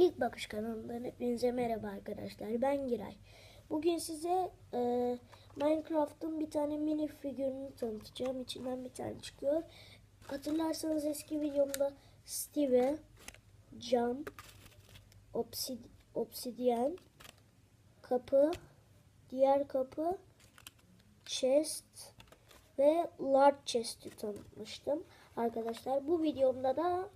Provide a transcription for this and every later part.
İlk Bakış kanalından hepinize merhaba arkadaşlar. Ben Giray. Bugün size e, Minecraft'ın bir tane mini figürünü tanıtacağım. İçinden bir tane çıkıyor. Hatırlarsanız eski videomda Steve, cam, obsid obsidyen, kapı, diğer kapı, chest ve large chest'i tanıtmıştım. Arkadaşlar bu videomda da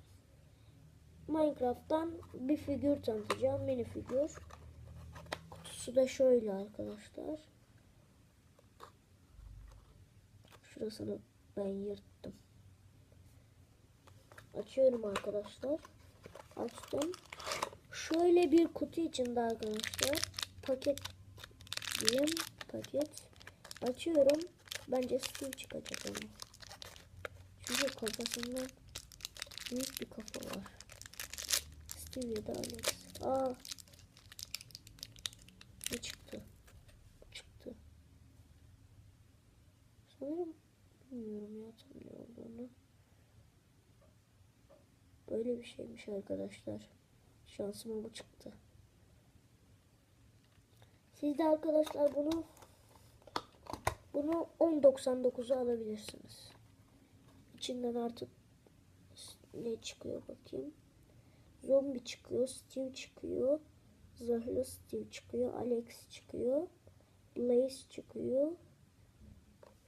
Minecraft'tan bir figür tanıtacağım. Mini figür. Kutusu da şöyle arkadaşlar. Şurasını ben yırttım. Açıyorum arkadaşlar. Açtım. Şöyle bir kutu içinde arkadaşlar. Paket diyeyim. Paket. Açıyorum. Bence Steve çıkacak ama. Çünkü kafasında büyük bir kafa var. Steve ya da Alex. Aa. Ne çıktı? Çıktı. Sanırım bilmiyorum ya tam ne olduğunu. Böyle bir şeymiş arkadaşlar. Şansıma bu çıktı. Siz de arkadaşlar bunu bunu 10.99'a alabilirsiniz. İçinden artık ne çıkıyor bakayım. Zombi çıkıyor, Steve çıkıyor. Zırhlı Steve çıkıyor, Alex çıkıyor. Blaze çıkıyor.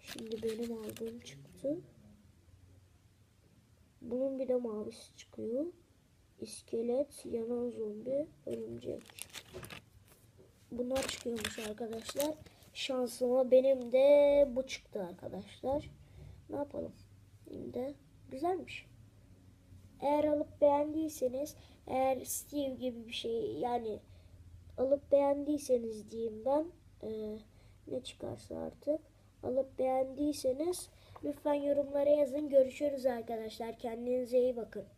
Şimdi benim aldığım çıktı. Bunun bir de mavisi çıkıyor. İskelet, yanan zombi, örümcek. Bunlar çıkıyormuş arkadaşlar. Şansıma benim de bu çıktı arkadaşlar. Ne yapalım? Şimdi güzelmiş. Eğer alıp beğendiyseniz, eğer Steve gibi bir şey yani alıp beğendiyseniz diyeyim ben e, ne çıkarsa artık alıp beğendiyseniz lütfen yorumlara yazın. Görüşürüz arkadaşlar. Kendinize iyi bakın.